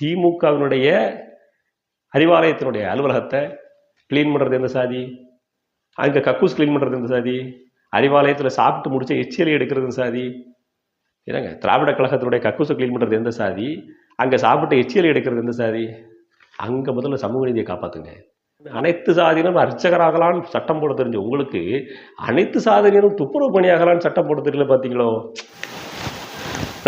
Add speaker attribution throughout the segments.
Speaker 1: திமுகவினுடைய அறிவாலயத்தினுடைய அலுவலகத்தை க்ளீன் பண்ணுறது எந்த சாதி? அங்கே கக்கூஸ் க்ளீன் பண்ணுறது எந்த சாதி? அறிவாலயத்தில் சாப்பிட்டு முடிச்ச எச்சியலை எடுக்கிறது சாதி? என்னங்க திராவிட கழகத்தினுடைய கக்கூஸை க்ளீன் பண்ணுறது எந்த சாதி? அங்கே சாப்பிட்டு எச்சியலை எடுக்கிறது எந்த சாதி? அங்கே முதல்ல சமூக நீதியை காப்பாற்றுங்க அனைத்து சாதியினரும் அர்ச்சகராகலான்னு சட்டம் போட தெரிஞ்ச உங்களுக்கு அனைத்து சாதியினரும் துப்புரவு பணியாகலான்னு சட்டம் போட தெரியல பார்த்தீங்களோ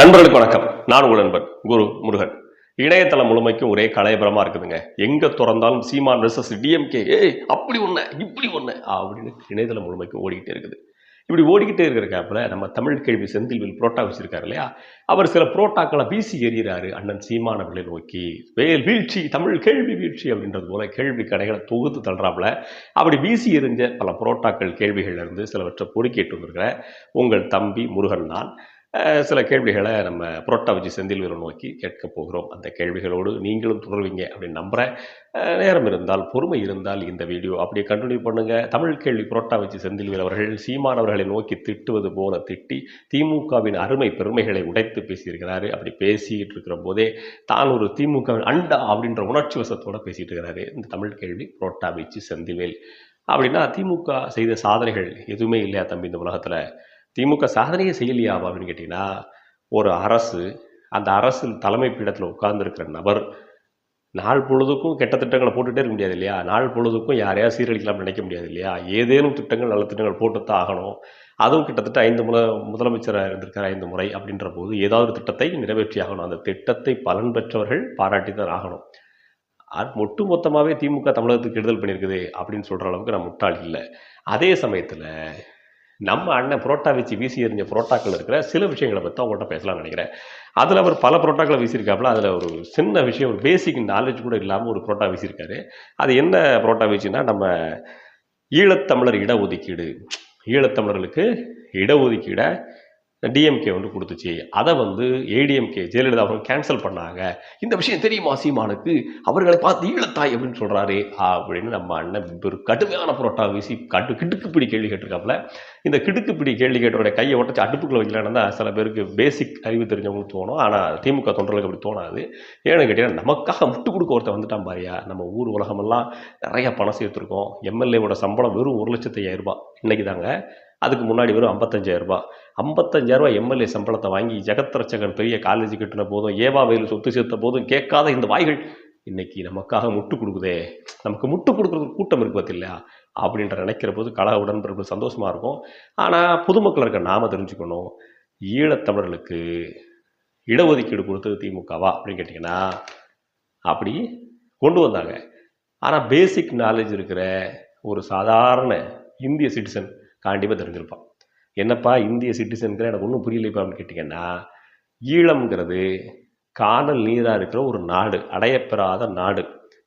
Speaker 1: நண்பர்களுக்கு வணக்கம். நான் உங்கள் நண்பன் குரு முருகன். இணையதளம் முழுமைக்கும் ஒரே கலையபரமாக இருக்குதுங்க. எங்கே திறந்தாலும் சீமான் வெர்சஸ் டிஎம்கே ஏய் அப்படி ஒன்று இப்படி ஒன்று அப்படின்னு இணையதளம் முழுமைக்கும் ஓடிக்கிட்டே இருக்குது. இப்படி ஓடிக்கிட்டே இருக்கிற கேப்ல நம்ம தமிழ் கேள்வி செந்தில்வில் புரோட்டா வச்சுருக்காரு இல்லையா? அவர் சில புரோட்டாக்களை வீசி எறிகிறாரு அண்ணன் சீமான அவர்களை நோக்கி. வேல் வீழ்ச்சி தமிழ் கேள்வி வீழ்ச்சி அப்படின்றது போல கேள்வி கடைகளை தொகுத்து தள்ளுறாப்புல. அப்படி வீசி எறிஞ்ச பல புரோட்டாக்கள் கேள்விகள்ல இருந்து சிலவற்றை பொறுக்கிட்டு வந்திருக்கிற உங்கள் தம்பி முருகன் தான். சில கேள்விகளை நம்ம புரோட்டா வச்சு செந்தில்வேலை நோக்கி கேட்க போகிறோம். அந்த கேள்விகளோடு நீங்களும் தொடர்வீங்க அப்படின்னு நம்புகிறேன் நேரம் இருந்தால் பொறுமை இருந்தால் இந்த வீடியோ அப்படியே கண்டினியூ பண்ணுங்கள் தமிழ் கேள்வி புரோட்டா வச்சு செந்தில்வேல் அவர்கள் சீமான் அவர்களை நோக்கி திட்டுவது போல திட்டி திமுகவின் அருமை பெருமைகளை உடைத்து பேசியிருக்கிறாரு. அப்படி பேசிகிட்டு இருக்கிற போதே தான் ஒரு திமுகவின் அண்டா அப்படின்ற உணர்ச்சி வசத்தோடு பேசிகிட்டு இருக்கிறாரு இந்த தமிழ் கேள்வி புரோட்டா வச்சு செந்தில்வேல். அப்படின்னா திமுக செய்த சாதனைகள் எதுவுமே இல்லையா தம்பி இந்த உலகத்தில்? திமுக சாதனையே செய்யலையாவா அப்படின்னு கேட்டிங்கன்னா ஒரு அரசு அந்த அரசு தலைமை பீடத்தில் உட்கார்ந்துருக்கிற நபர் நாள் பொழுதுக்கும் கெட்ட திட்டங்களை போட்டுகிட்டே இருக்க முடியாது இல்லையா? நாள் பொழுதுக்கும் யாரையா சீரழிக்கலாம் நினைக்க முடியாது இல்லையா? ஏதேனும் திட்டங்கள் நல்ல திட்டங்கள் போட்டுத்தான் ஆகணும். அதுவும் கிட்டத்தட்ட ஐந்து முறை முதலமைச்சராக இருந்திருக்கிற ஐந்து முறை அப்படின்ற போது ஏதாவது ஒரு திட்டத்தை நிறைவேற்றி ஆகணும். அந்த திட்டத்தை பலன் பெற்றவர்கள் பாராட்டி தான் ஆகணும். அது ஒட்டு மொத்தமாகவே திமுக தமிழகத்துக்கு கெடுதல் பண்ணியிருக்குது அப்படின்னு சொல்கிற அளவுக்கு நான் முட்டாள் இல்லை. அதே சமயத்தில் நம்ம அண்ணன் புரோட்டா வச்சு வீசி எறிஞ்ச புரோட்டாக்கள் இருக்கிற சில விஷயங்களை பற்றி அவங்கள்ட்ட பேசலாம்னு நினைக்கிறேன். அதில் அவர் பல புரோட்டாக்களை வீசியிருக்காப்புல அதில் ஒரு சின்ன விஷயம் ஒரு பேசிக் நாலேஜ் கூட இல்லாமல் ஒரு புரோட்டா வீசியிருக்காரு. அது என்ன புரோட்டா வீச்சுன்னா நம்ம ஈழத்தமிழர் இடஒதுக்கீடு. ஈழத்தமிழர்களுக்கு இடஒதுக்கீடை டிஎம்கே வந்து கொடுத்துச்சு. அதை வந்து ஏடிஎம்கே ஜெயலலிதா அவர்கள் கேன்சல் பண்ணாங்க. இந்த விஷயம் தெரியுமா சீமானுக்கு? அவர்களை பார்த்து ஈழத்தாய் அப்படின்னு சொல்கிறாரு அப்படின்னு நம்ம அண்ணன் ஒரு கடுமையான புரோட்டா வீசி கட்டு கிடுக்குப்பிடி கேள்வி கேட்டிருக்காப்புல. இந்த கிடுக்குப்பிடி கேள்வி கேட்டவருடைய கையை உடச்சி அடுப்புக்குள்ள வைக்கலான்னு தான் சில பேருக்கு பேசிக் அறிவு தெரிஞ்சவங்களுக்கு தோணும். ஆனால் திமுக தொண்டர்களுக்கு அப்படி தோணாது. ஏன்னு கேட்டீங்கன்னா நமக்காக முட்டு கொடுக்க ஒருத்தர் வந்துட்டான் பாரியா. நம்ம ஊர் உலகமெல்லாம் நிறைய பணம் சேர்த்துருக்கோம். எம்எல்ஏவோட சம்பளம் வெறும் ஒரு லட்சத்தி ஐயாயிரம் ரூபாய். இன்னைக்கு தாங்க அதுக்கு முன்னாடி வெறும் ஐம்பத்தஞ்சாயிரரூபா ஐம்பத்தஞ்சாயிரரூபா எம்எல்ஏ சம்பளத்தை வாங்கி ஜெகத்ரட்சகன் பெரிய காலேஜ் கட்டின போதும் ஏவா வயல் சொத்து சேர்த்த போதும் கேட்காத இந்த வாய்கள் இன்னைக்கு நமக்காக முட்டு கொடுக்குதே. நமக்கு முட்டு கொடுக்குறதுக்கு கூட்டம் இருக்கு பார்த்தில்லையா? அப்படின்ற நினைக்கிற போது கழக உடன்பிறப்பு சந்தோஷமாக இருக்கும். ஆனால் பொதுமக்கள் இருக்க நாம் தெரிஞ்சுக்கணும். ஈழத்தமிழர்களுக்கு இடஒதுக்கீடு கொடுத்தது திமுகவா அப்படின்னு கேட்டிங்கன்னா அப்படி கொண்டு வந்தாங்க. ஆனால் பேசிக் நாலேஜ் இருக்கிற ஒரு சாதாரண இந்திய சிட்டிசன் கண்டிப்பாக தெரிஞ்சிருப்பான். என்னப்பா இந்திய சிட்டிசன்கிற எனக்கு ஒன்றும் புரியலைப்பா அப்படின்னு கேட்டிங்கன்னா ஈழம்ங்கிறது காணல் நீராக இருக்கிற ஒரு நாடு அடையப்பெறாத நாடு.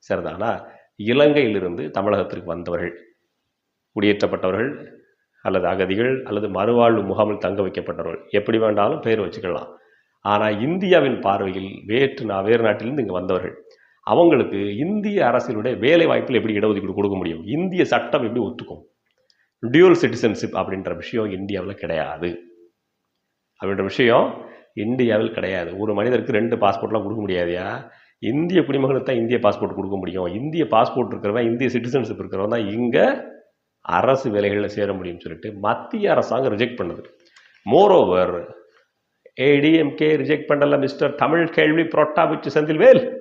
Speaker 1: சரிதானா. இலங்கையிலிருந்து தமிழகத்திற்கு வந்தவர்கள் குடியேற்றப்பட்டவர்கள் அல்லது அகதிகள் அல்லது மறுவாழ்வு முகாமில் தங்க வைக்கப்பட்டவர்கள் எப்படி வேண்டாலும் பெயர் வச்சுக்கலாம். ஆனால் இந்தியாவின் பார்வையில் வேற்று நான் வேறு நாட்டிலிருந்து இங்கே வந்தவர்கள் அவங்களுக்கு இந்திய அரசினுடைய வேலை வாய்ப்பில் எப்படி இடஒதுக்கீடு கொடுக்க முடியும்? இந்திய சட்டம் எப்படி ஒத்துக்கும்? டியூல் சிட்டிசன்ஷிப் அப்படின்ற விஷயம் இந்தியாவில் கிடையாது. அப்படின்ற விஷயம் இந்தியாவில் கிடையாது. ஒரு மனிதருக்கு ரெண்டு பாஸ்போர்ட்லாம் கொடுக்க முடியாதியா? இந்திய குடிமகனுக்கு தான் இந்திய பாஸ்போர்ட் கொடுக்க முடியும். இந்திய பாஸ்போர்ட் இருக்கிறவன் இந்திய சிட்டிசன்ஷிப் இருக்கிறவன் தான் இங்கே அரசு வேலைகளில் சேர முடியும்னு சொல்லிட்டு மத்திய அரசாங்கம் ரிஜெக்ட் பண்ணுது. மோரோவர் ஏடிஎம்கே ரிஜெக்ட் பண்ணல மிஸ்டர் தமிழ் கேள்வி புரோட்டா பிச்சு செந்தில்வேல்.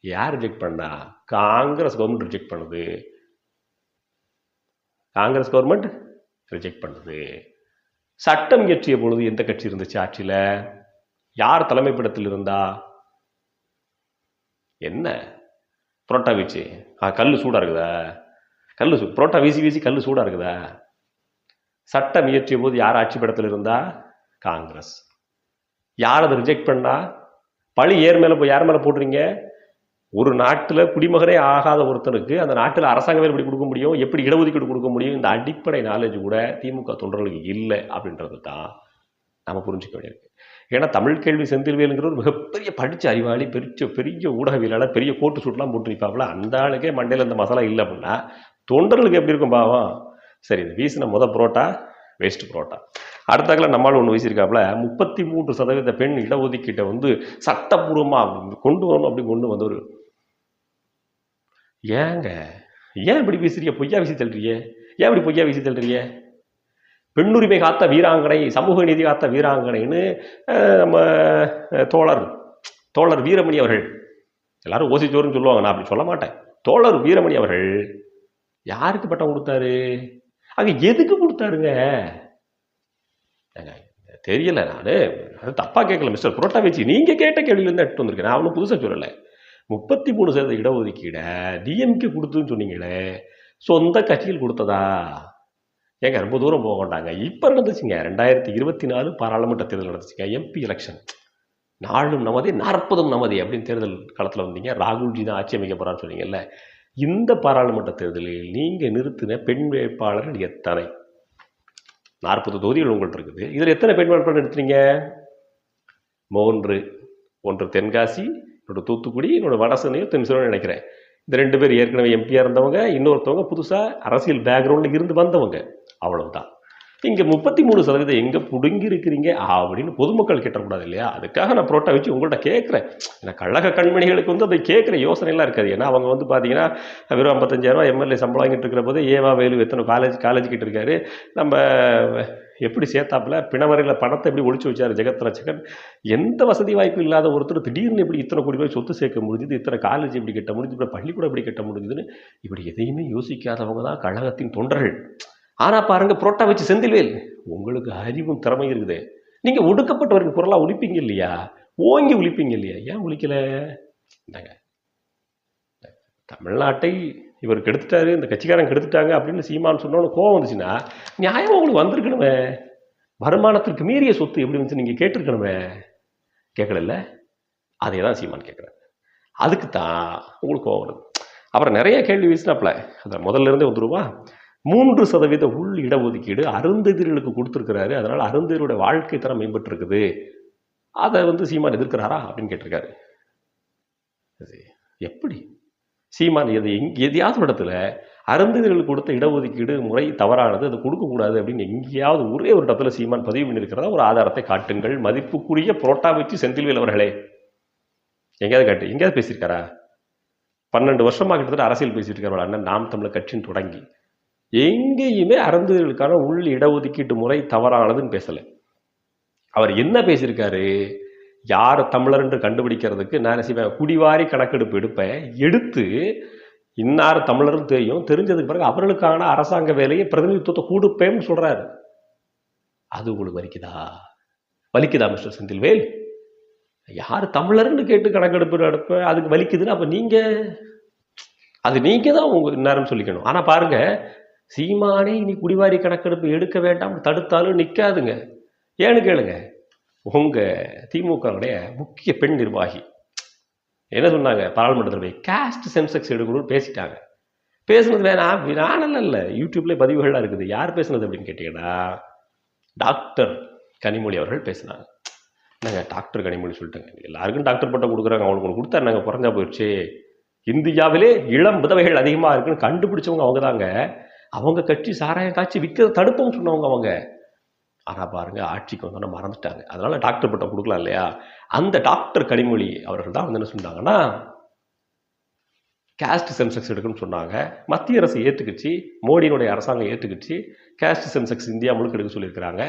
Speaker 1: யார் ரிஜெக்ட் பண்ணா? காங்கிரஸ் கவர்மெண்ட் ரிஜெக்ட் பண்ணுது. காங்கிரஸ் கவர்மெண்ட் ரிஜெக்ட் பண்ணுது. சட்டம் இயற்றிய பொழுது எந்த கட்சி இருந்துச்சு ஆட்சியில்? யார் தலைமைப்பிடத்தில் இருந்தா? என்ன? புரோட்டா வீச்சு. ஆ கல் சூடாக இருக்குதா? கல் சூ புரோட்டா வீசி வீசி கல் சூடாக இருக்குதா? சட்டம் இயற்றிய போது யார் ஆட்சி படத்தில் இருந்தா? காங்கிரஸ். யார் அதை ரிஜெக்ட் பண்ணா? பழி ஏர் மேலே போய் யார் மேலே போடுறீங்க ஒரு நாட்டில் குடிமகனே ஆகாத ஒருத்தனுக்கு அந்த நாட்டில் அரசாங்கமே எப்படி கொடுக்க முடியும்? எப்படி இடஒதுக்கீடு கொடுக்க முடியும்? இந்த அடிப்படை நாலேஜ் கூட திமுக தொண்டர்களுக்கு இல்லை அப்படின்றது தான் நம்ம புரிஞ்சுக்க வேண்டியிருக்கு. ஏன்னா தமிழ் கேள்வி செந்தில்வேலுங்கிற ஒரு மிகப்பெரிய படித்த அறிவாளி பெரிய பெரிய ஊடகவியலாளர் பெரிய கோட்டு சூட்லாம் போட்டு நிற்பாப்புல அந்த ஆளுக்கே மண்டையில் இந்த மசாலா இல்லை அப்படின்னா தொண்டர்களுக்கு எப்படி இருக்கும் பாவம்? சரி இந்த வீசின முத புரோட்டா வேஸ்ட் புரோட்டா. அடுத்தாக்கில் நம்மளால் ஒன்று வீசியிருக்காப்புல முப்பத்தி மூன்று சதவீத பெண் இடஒதுக்கீட்டை வந்து சட்டப்பூர்வமாக கொண்டு வரணும் அப்படி கொண்டு வந்தவர் ஏங்க ஏன் இப்படி பேசுறீங்க? பொய்யா வீசி தள்ளுறிய ஏன் இப்படி பொய்யா வீசி தள்ளுறிய பெண்ணுரிமை காத்த வீராங்கனை சமூக நீதி காத்த வீராங்கனைன்னு நம்ம தோழர் தோழர் வீரமணி அவர்கள். எல்லாரும் ஓசிச்சோருன்னு சொல்லுவாங்க நான் அப்படி சொல்ல மாட்டேன். தோழர் வீரமணி அவர்கள் யாருக்கு பட்டம் கொடுத்தாரு? அங்கே எதுக்கு கொடுத்தாருங்க? ஏங்க, தெரியல நான். அது தப்பாக கேட்கல மிஸ்டர் புரோட்டா வச்சு நீங்கள் கேட்ட கேள்வியிலேருந்து எடுத்து வந்திருக்கேன். நான் ஒன்றும் புதுசாக சொல்லலை. முப்பத்தி மூணு சதவீத இடஒதுக்கீடை டிஎம்கே கொடுத்துன்னு சொன்னீங்களே. சொந்த கட்சியில் கொடுத்ததா? ஏங்க ரொம்ப தூரம் போக மாட்டாங்க இப்போ நடந்துச்சுங்க. ரெண்டாயிரத்தி இருபத்தி நாலு பாராளுமன்ற தேர்தல் நடந்துச்சுங்க. எம்பி எலெக்ஷன் நாளும் நமதே நாற்பதும் நமதே அப்படின்னு தேர்தல் களத்தில் வந்தீங்க. ராகுல்ஜி தான் ஆட்சி அமைக்க போகிறான்னு சொன்னீங்கல்ல. இந்த பாராளுமன்ற தேர்தலில் நீங்கள் நிறுத்தின பெண் வேட்பாளர்கள் எத்தனை? நாற்பது தொகுதிகள் உங்கள்கிட்ட இருக்குது. இதில் எத்தனை பெண் வேட்பாளர் நிறுத்துறீங்க மூன்று. ஒன்று தென்காசி என்னோட தூத்துக்குடி இன்னொரு வடசனையும் தென்சிலும் நினைக்கிறேன். இந்த ரெண்டு பேர் ஏற்கனவே எம்பியாக இருந்தவங்க இன்னொருத்தவங்க புதுசாக அரசியல் பேக்ரவுண்டில் இருந்து வந்தவங்க. அவ்வளவுதான். இங்கே முப்பத்தி மூணு சதவீதம் எங்கே பிடுங்கி இருக்கிறீங்க அப்படின்னு பொதுமக்கள் கேட்டக்கூடாது இல்லையா? அதுக்காக நான் புரோட்டா வச்சு உங்கள்கிட்ட கேட்குறேன். ஏன்னா கழக கண்மணிகளுக்கு வந்து அதை கேட்குற யோசனைலாம் இருக்காது. ஏன்னா அவங்க வந்து பார்த்தீங்கன்னா வெறும் ஐம்பத்தஞ்சாயிரரூவா எம்எல்ஏ சம்பளம் வாங்கிட்டு இருக்கிற போது ஏவா வேலு எத்தனை காலேஜ் காலேஜ் கிட்ட இருக்காரு. நம்ம எப்படி சேர்த்தாப்புல? பிணவரையில் பணத்தை எப்படி ஒழிச்சு வச்சாரு ஜெகத் எந்த வசதி வாய்ப்பு இல்லாத ஒருத்தர் திடீர்னு எப்படி இத்தனை கோடி ரூபாய் சொத்து சேர்க்க முடிஞ்சுது இத்தனை காலேஜ் இப்படி கட்ட முடிஞ்சுது இப்படி பள்ளிக்கூடம் எப்படி கட்ட முடிஞ்சுதுன்னு இப்படி எதையுமே யோசிக்காதவங்க தான் கழகத்தின் தொண்டர்கள். ஆனா பாருங்க புரோட்டா வச்சு செந்தில்வேல் உங்களுக்கு அறிவும் திறமையும் இருக்குது. நீங்க ஒடுக்கப்பட்டவரின் குரலா ஒழிப்பீங்க இல்லையா? ஓங்கி ஒழிப்பீங்க இல்லையா? ஏன் ஒழிக்கல? இந்தாங்க. தமிழ்நாட்டை இவர் கெடுத்துட்டாரு இந்த கட்சிக்காரன் கெடுத்துட்டாங்க அப்படின்னு சீமான் சொன்னோன்னு கோவம் வந்துச்சுன்னா நியாயம் உங்களுக்கு வந்திருக்கணுமே? வருமானத்திற்கு மீறிய சொத்து எப்படி வந்துச்சு நீங்க கேட்டிருக்கணுமே? கேட்கல அதே தான் சீமான் கேட்குறாரு. அதுக்கு தான் உங்களுக்கு கோவம் வருது. அப்புறம் நிறைய கேள்வி வீசினாப்ல அதை முதல்ல இருந்தே வந்துருவா மூன்று சதவீத உள் இடஒதுக்கீடு அருந்ததிர்களுக்கு கொடுத்துருக்கிறாரு. அதனால் அருந்ததியருடைய வாழ்க்கை தரம் மேம்பட்டுருக்குது. அதை வந்து சீமான் எதிர்க்கிறாரா அப்படின்னு கேட்டிருக்காரு. எப்படி? சீமான் எது எங் எதையாவது ஒரு இடத்துல அருந்ததிகளுக்கு கொடுத்த இடஒதுக்கீடு முறை தவறானது அது கொடுக்கக்கூடாது அப்படின்னு எங்கேயாவது ஒரே ஒரு இடத்துல சீமான் பதிவு பண்ணியிருக்கிறதா? ஒரு ஆதாரத்தை காட்டுங்கள். மதிப்புக்குரிய புரோட்டா வச்சு செந்தில்வேல் அவர்களே. எங்கேயாவது காட்டு எங்கேயாவது பேசியிருக்காரா? பன்னெண்டு வருஷமாக கிட்டத்தட்ட அரசியல் பேசிட்டு அண்ணன் நாம் தமிழர் கட்சின்னு தொடங்கி. எங்கேயுமே அறந்ததுகளுக்கான உள் இடஒதுக்கீட்டு முறை தவறானதுன்னு பேசலை. அவர் என்ன பேசியிருக்காரு? யார் தமிழர் என்று கண்டுபிடிக்கிறதுக்கு நான் செய்வேன்? குடிவாரி கணக்கெடுப்பு எடுப்பேன். எடுத்து இன்னார் தமிழர்னு தெரியும். தெரிஞ்சதுக்கு பிறகு அவர்களுக்கான அரசாங்க வேலையை பிரதிநிதித்துவத்தை கொடுப்பேன்னு சொல்றாரு. அது உங்களுக்கு வலிக்குதா? வலிக்குதா மிஸ்டர் செந்தில்வேல்? யார் தமிழர்னு கேட்டு கணக்கெடுப்பு எடுப்ப அதுக்கு வலிக்குதுன்னு அப்ப நீங்க அது நீங்க தான் உங்க இன்னாருன்னு சொல்லிக்கணும். ஆனா பாருங்க சீமானே இனி குடிவாரி கணக்கெடுப்பு எடுக்க வேண்டாம் தடுத்தாலும் நிற்காதுங்க ஏன்னு கேளுங்க உங்கள் திமுகவுடைய முக்கிய பெண் நிர்வாகி என்ன சொன்னாங்க? பாராளுமன்றத்தில் போய் காஸ்ட் சென்செக்ஸ் எடுக்கணும்னு பேசிட்டாங்க. பேசுனது வேணாம் நானல்ல இல்லை. யூடியூப்லேயே பதிவுகள்லாம் இருக்குது. யார் பேசுனது அப்படின்னு கேட்டீங்கன்னா டாக்டர் கனிமொழி அவர்கள் பேசினாங்க. என்னங்க டாக்டர் கனிமொழி சொல்லிட்டாங்க? எல்லாருக்கும் டாக்டர் பட்டம் கொடுக்குறாங்க. அவங்களுக்கு கொடுத்தா நாங்கள் குறைஞ்சா போயிடுச்சு. இந்தியாவிலே இளம் விதவைகள் அதிகமாக இருக்குன்னு கண்டுபிடிச்சவங்க அவங்க தாங்க அவங்க கட்சி சாராயம் காய்ச்சி விற்கிறத தடுப்போம்னு சொன்னவங்க அவங்க. ஆனால் பாருங்கள் ஆட்சிக்கு வந்தோன்னா மறந்துட்டாங்க. அதனால் டாக்டர் பட்டம் கொடுக்கலாம் இல்லையா? அந்த டாக்டர் கனிமொழி அவர்கள் தான் வந்து என்ன சொன்னாங்கன்னா கேஸ்ட் சென்செக்ஸ் எடுக்கணும்னு சொன்னாங்க. மத்திய அரசு ஏற்றுக்குச்சு மோடியினுடைய அரசாங்கம் ஏற்றுக்குச்சு கேஸ்ட் சென்செக்ஸ் இந்தியா முழுக்க எடுக்க சொல்லியிருக்கிறாங்க.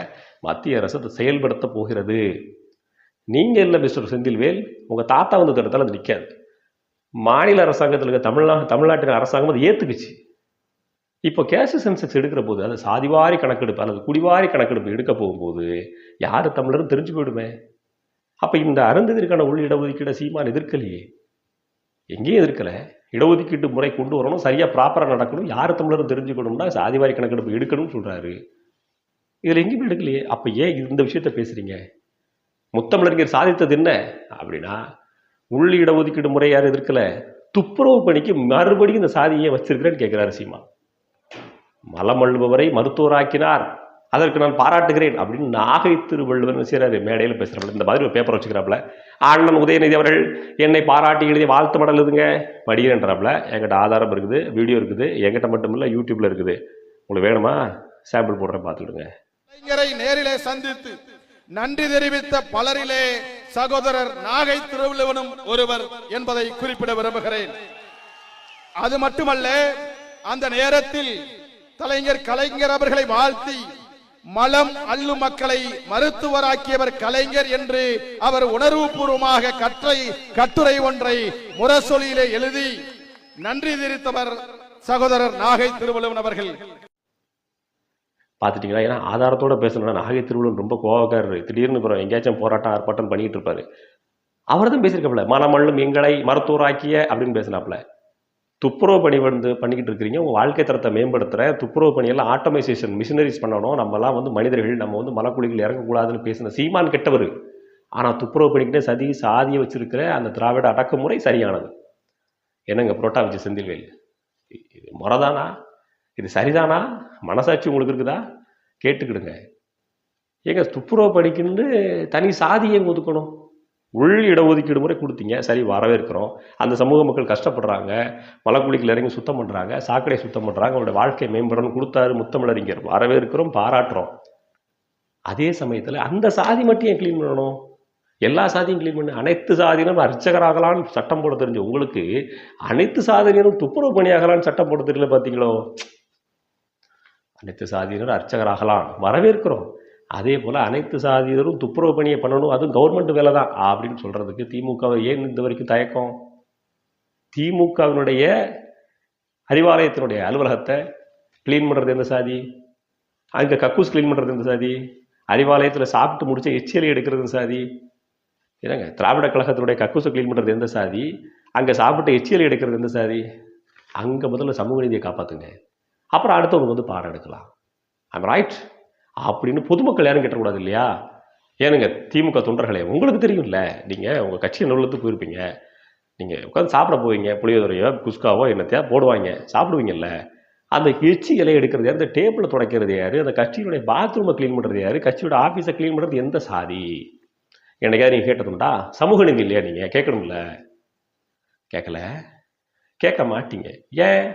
Speaker 1: மத்திய அரசு அதை செயல்படுத்த போகிறது. நீங்கள் இல்லை மிஸ்டர் செந்தில்வேல் உங்கள் தாத்தா வந்து தடுத்தாலும் அது நிற்காது மாநில அரசாங்கத்தில் இருக்க தமிழ்நா தமிழ்நாட்டின் அரசாங்கம் அதை ஏற்றுக்குச்சு இப்போ கேஷ் சென்செக்ஸ் எடுக்கிற போது அது சாதிவாரி கணக்கெடுப்பு அல்லது குடிவாரி கணக்கெடுப்பு எடுக்க போகும்போது யார் தமிழரும் தெரிஞ்சு போயிடுமே? அப்போ இந்த அருந்ததிற்கான உள் இடஒதுக்கீடை சீமான் எதிர்க்கலையே. எங்கேயும் எதிர்க்கலை. இடஒதுக்கீட்டு முறை கொண்டு வரணும் சரியாக ப்ராப்பராக நடக்கணும் யார் தமிழரும் தெரிஞ்சுக்கணும்னா சாதிவாரி கணக்கெடுப்பு எடுக்கணும்னு சொல்கிறாரு இதில் எங்கேயுமே எடுக்கலையே. அப்போ ஏன் இந்த விஷயத்த பேசுகிறீங்க முத்தமிழறிஞர் சாதித்தது என்ன? அப்படின்னா உள் இடஒதுக்கீடு முறை யாரும் எதிர்க்கலை. துப்புரவு பணிக்கு மறுபடியும் இந்த சாதியை வச்சிருக்கிறேன்னு கேட்குறாரு சீமா மலமள்ளுபவரை மருத்துவராக்கினார். அதற்கு நான் பாராட்டுகிறேன் அப்படின்னு நாகை திருவள்ளுவர் செய்கிறாரு மேடையில் பேசுகிறாப்புல இந்த மாதிரி ஒரு பேப்பர் வச்சுக்கிறாப்புல. அண்ணன் உதயநிதி அவர்கள் என்னை பாராட்டி எழுதி வாழ்த்து மடல் இதுங்க படிக்கிறேன்றாப்புல என்கிட்ட ஆதாரம் இருக்குது வீடியோ இருக்குது. என்கிட்ட மட்டும் இல்லை யூடியூப்ல இருக்குது. உங்களுக்கு வேணுமா? சாம்பிள் போடுற
Speaker 2: பார்த்துடுங்க நேரிலே சந்தித்து நன்றி தெரிவித்த பலரிலே சகோதரர் நாகை திருவள்ளுவனும் ஒருவர் என்பதை குறிப்பிட விரும்புகிறேன். அது மட்டுமல்ல அந்த நேரத்தில் கலைஞர் கலைஞர் அவர்களை வாழ்த்தி மலம் அள்ளும் மக்களை மருத்துவராக்கியவர் கலைஞர் என்று அவர் உணர்வுபூர்வமாக கற்றை கட்டுரை ஒன்றை முரசொலியிலே எழுதி நன்றி தெரிவித்தவர் சகோதரர் நாகை திருவள்ளுவன் அவர்கள்.
Speaker 1: பார்த்துட்டீங்களா? ஏன்னா ஆதாரத்தோட பேசணும்னா நாகை திருவள்ளுவன் ரொம்ப கோவக்காரர். திடீர்னு அப்புறம் எங்கேயாச்சும் போராட்டம் ஆர்ப்பாட்டம் பண்ணிட்டு இருப்பாரு. அவர் தான் பேசியிருக்காப்புல மனமள்ளும் எங்களை மருத்துவராக்கிய அப்படின்னு பேசினாப்புல. துப்புரவு பணி வந்து பண்ணிக்கிட்டு இருக்கிறீங்க. உங்கள் வாழ்க்கை தரத்தை மேம்படுத்துகிற துப்புரவு பணியெல்லாம் ஆட்டோமைசேஷன் மிஷினரிஸ் பண்ணணும். நம்மலாம் வந்து மனிதர்கள் நம்ம வந்து மலக்குழிகள் இறங்கக்கூடாதுன்னு பேசின சீமான் கெட்டவர். ஆனால் துப்புரவு பணிக்கிட்டே சதி சாதியை வச்சுருக்கிற அந்த திராவிட அடக்குமுறை சரியானது. என்னங்க புரோட்டா வச்சு செந்தில்வேல்? இது முறைதானா? இது சரிதானா? மனசாட்சி உங்களுக்கு இருக்குதா? கேட்டுக்கிடுங்க. ஏங்க துப்புரவு பணிக்குன்னு தனி சாதியை ஒதுக்கணும். உள் இடஒதுக்கீடு முறை கொடுத்தீங்க. சரி வரவேற்கிறோம். அந்த சமூக மக்கள் கஷ்டப்படுறாங்க. மலக்குழிகள் இறங்கி சுத்தம் பண்ணுறாங்க சாக்கடை சுத்தம் பண்ணுறாங்க அவருடைய வாழ்க்கை மேம்படணும் கொடுத்தாரு முத்தமிழறிஞர். வரவேற்கிறோம் பாராட்டுறோம். அதே சமயத்தில் அந்த சாதி மட்டும் ஏன் க்ளீன் பண்ணணும்? எல்லா சாதியும் க்ளீன் பண்ணு. அனைத்து சாதியினரும் அர்ச்சகராகலான்னு சட்டம் போட தெரிஞ்ச உங்களுக்கு அனைத்து சாதியினரும் துப்புரவு பணியாகலான்னு சட்டம் போட தெரியல பார்த்தீங்களோ அனைத்து சாதியினரும் அர்ச்சகராகலாம். வரவேற்கிறோம். அதே போல் அனைத்து சாதியினரும் துப்புரவு பணியை பண்ணணும் அதுவும் கவர்மெண்ட் வேலை தான் அப்படின்னு சொல்கிறதுக்கு திமுக ஏன் இந்த வரைக்கும் தயக்கம்? திமுகவினுடைய அறிவாலயத்தினுடைய அலுவலகத்தை க்ளீன் பண்ணுறது எந்த சாதி? அங்கே கக்கூஸ் க்ளீன் பண்ணுறது எந்த சாதி? அறிவாலயத்தில் சாப்பிட்டு முடிச்ச எச்சரி எடுக்கிறது சாதி? என்னங்க திராவிட கழகத்தினுடைய கக்கூஸை க்ளீன் பண்ணுறது எந்த சாதி? அங்கே சாப்பிட்டு எச்சரி எடுக்கிறது எந்த சாதி? அங்கே முதல்ல சமூக நீதியை காப்பாற்றுங்க அப்புறம் அடுத்தவங்க வந்து பாடம் எடுக்கலாம். ஐம் ரைட் அப்படின்னு பொதுமக்கள் யாரும் கேட்டக்கூடாது இல்லையா? ஏனுங்க திமுக தொண்டர்களே உங்களுக்கு தெரியும்ல நீங்கள் உங்கள் கட்சியை நுள்ளத்து போயிருப்பீங்க. நீங்கள் உட்காந்து சாப்பிட போவீங்க புளியோதரையோ குஸ்காவோ என்னத்தையா போடுவாங்க சாப்பிடுவீங்கல்ல. அந்த எச்சி இலையை எடுக்கிறது யார் அந்த டேபிளை துடைக்கிறது யார் அந்த கட்சியினுடைய பாத்ரூமை க்ளீன் பண்ணுறது யார் கட்சியோட ஆஃபீஸை க்ளீன் பண்ணுறது எந்த சாதி? என்னைக்காவது நீங்கள் கேட்டதுண்டா சமூக நீதி இல்லையா நீங்கள் கேட்கணும்ல. கேட்கல? கேட்க மாட்டீங்க. ஏன்?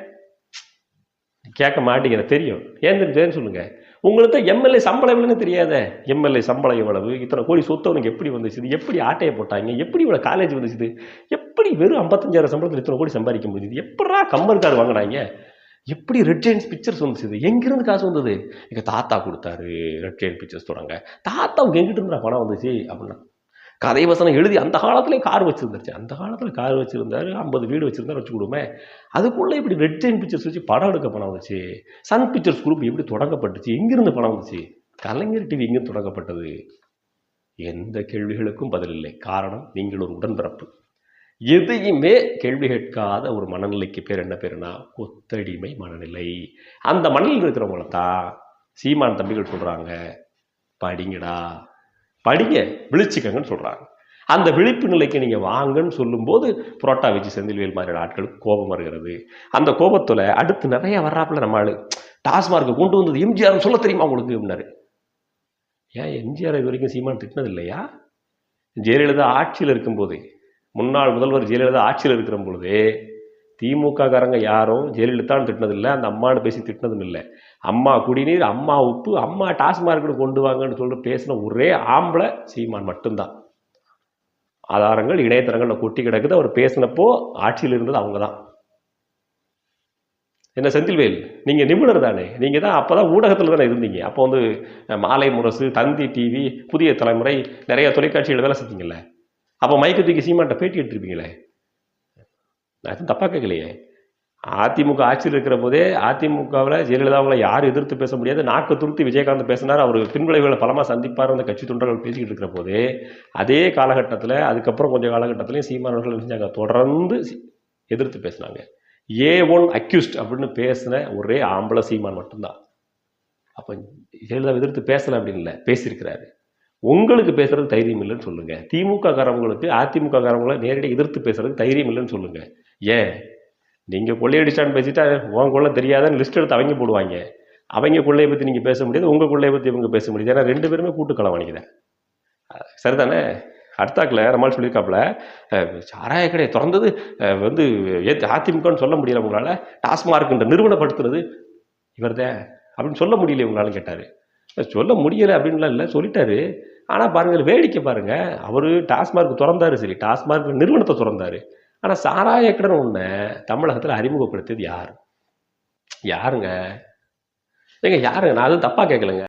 Speaker 1: கேட்க மாட்டீங்க தெரியும். ஏன் தெரியும் சொல்லுங்கள் உங்களுக்கு எம்எல்ஏ சம்பளம் எவ்வளோன்னு தெரியாத? எம்எல்ஏ சம்பளம் எவ்வளவு? இத்தனை கோடி சொத்து அவனுக்கு எப்படி வந்துச்சு இது எப்படி ஆட்டையை போட்டாங்க? எப்படி இவ்வளோ காலேஜ் வந்துச்சு எப்படி வெறும் ஐம்பத்தஞ்சாயிரம் சம்பளத்தில் இத்தனை கோடி சம்பாதிக்க முடிஞ்சுது? எப்படா கம்பர் கார்டு வாங்கினாங்க? எப்படி ரெட் பிக்சர்ஸ் வந்துச்சு எங்கேருந்து காசு வந்தது? எங்கள் தாத்தா கொடுத்தாரு ரெட் ஜெயின் பிக்சர்ஸ் தொடங்க. தாத்தாவுக்கு எங்கிட்ட இருந்தா பணம் வந்துச்சு? அப்படின்னா கதை வசனம் எழுதி அந்த காலத்திலே கார் வச்சுருந்துருச்சு. அந்த காலத்தில் கார் வச்சுருந்தாரு ஐம்பது வீடு வச்சுருந்தாரு வச்சு கொடுமே அதுக்குள்ளே இப்படி ரெட் ஜெயின் பிக்சர்ஸ் வச்சு படம் எடுக்க பணம் வந்துச்சு. சன் பிக்சர்ஸ் குரூப் எப்படி தொடங்கப்பட்டுச்சு? எங்கிருந்து பணம் வந்துச்சு? கலைஞர் டிவி எங்கே தொடங்கப்பட்டது? எந்த கேள்விகளுக்கும் பதில் இல்லை காரணம் நீங்கள் ஒரு உடன்பிறப்பு. எதையுமே கேள்வி கேட்காத ஒரு மனநிலைக்கு பேர் என்ன பேருனா கொத்தடிமை மனநிலை. அந்த மனநிலையில் இருக்கிறவங்கள தான் சீமான் தம்பிகள் சொல்கிறாங்க படிங்கடா. படிங்க விழிச்சுக்கங்கன்னு சொல்கிறாங்க அந்த விழிப்பு நிலைக்கு நீங்கள் வாங்கன்னு சொல்லும்போது புரோட்டா வச்சு செந்தில்வேல் மாதிரியான ஆட்களுக்கு கோபம் வருகிறது. அந்த கோபத்தில் அடுத்து நிறைய வர்றாப்புல நம்ம ஆள் டாஸ்மார்க்கை கொண்டு வந்தது எம்ஜிஆர் சொல்ல தெரியுமா உங்களுக்கு அப்படின்னாரு. ஏன் எம்ஜிஆர் இது வரைக்கும் சீமான் திட்டினது இல்லையா? ஜெயலலிதா ஆட்சியில் இருக்கும்போது முன்னாள் முதல்வர் ஜெயலலிதா ஆட்சியில் இருக்கிற பொழுது திமுககாரங்க யாரும் ஜெயலலிதான்னு திட்டினதில்லை அந்த அம்மானு பேசி திட்டினதும் இல்லை. அம்மா குடிநீர் அம்மா உப்பு அம்மா டாஸ்மார்க்கெட்டு கொண்டு வாங்கன்னு சொல்லிட்டு பேசின ஒரே ஆம்பளை சீமான் மட்டும்தான். ஆதாரங்கள் இணையதளங்களில் கொட்டி கிடக்குது. அவர் பேசினப்போ ஆட்சியில் இருந்தது அவங்க தான் என்ன செந்தில்வேல் நீங்கள் நிபுணர் தானே? நீங்கள் தான் அப்போ தான் ஊடகத்தில் தானே இருந்தீங்க. அப்போ வந்து மாலை முரசு தந்தி டிவி புதிய தலைமுறை நிறைய தொலைக்காட்சிகள் வேலை செஞ்சீங்கல்ல. அப்போ மைக்கு தூக்கி சீமான்ட்ட பேட்டி எடுத்துருப்பீங்களே? நான் எதுவும் தப்பாக கேட்கலையே. அதிமுக ஆட்சியில் இருக்கிற போதே அதிமுகவில் ஜெயலலிதாவில் யாரும் எதிர்த்து பேச முடியாது. நாக்கு துருத்தி விஜயகாந்த் பேசினார். அவர் பின்விளைவுகளை பலமாக சந்திப்பார். அந்த கட்சி தொண்டர்கள் பேசிக்கிட்டு இருக்கிற போதே அதே காலகட்டத்தில் அதுக்கப்புறம் கொஞ்சம் காலகட்டத்திலையும் சீமானவர்கள் செஞ்சாங்க? தொடர்ந்து எதிர்த்து பேசினாங்க. ஏ ஒன் அக்யூஸ்ட் அப்படின்னு பேசின ஒரே ஆம்பளை சீமான் மட்டும்தான். அப்போ ஜெயலலிதா எதிர்த்து பேசலை அப்படின்னு இல்லை பேசியிருக்கிறாரு. உங்களுக்கு பேசுறது தைரியம் இல்லைன்னு சொல்லுங்கள் திமுக காரவங்களுக்கு அதிமுக காரவங்களை நேரடியாக எதிர்த்து பேசுறதுக்கு தைரியம் இல்லைன்னு சொல்லுங்கள் ஏன்? நீங்கள் கொள்ளையடிச்சான்னு பேசிட்டா உன் கொள்ளை தெரியாதான்னு லிஸ்ட் எடுத்து அவங்க போடுவாங்க. அவங்க கொள்ளையை பற்றி நீங்கள் பேச முடியாது உங்கள் கொள்ளையை பற்றி இவங்க பேச முடியாது. ஏன்னா ரெண்டு பேருமே கூட்டு வணிக்கிறேன் சரிதானே? அடுத்தாக்கில் நம்மால் சொல்லியிருக்காப்புல சாராய கடையை திறந்தது வந்து ஏற்று அதிமுகன்னு சொல்ல முடியல உங்களால் டாஸ்மார்க்ன்ற நிறுவனப்படுத்துறது இவர்தான் அப்படின்னு சொல்ல முடியல உங்களால் கேட்டார். சொல்ல முடியலை அப்படின்லாம் இல்லை சொல்லிட்டாரு. ஆனால் பாருங்கள் வேடிக்கை பாருங்க. அவர் டாஸ்மார்க் திறந்தாரு சரி டாஸ்மார்க் நிறுவனத்தை திறந்தாரு. ஆனால் சாராய ஒன்று தமிழகத்தில் அறிமுகப்படுத்தியது யார்? யாருங்க? ஏங்க யாருங்க? நான் அதுவும் தப்பாக கேட்கலங்க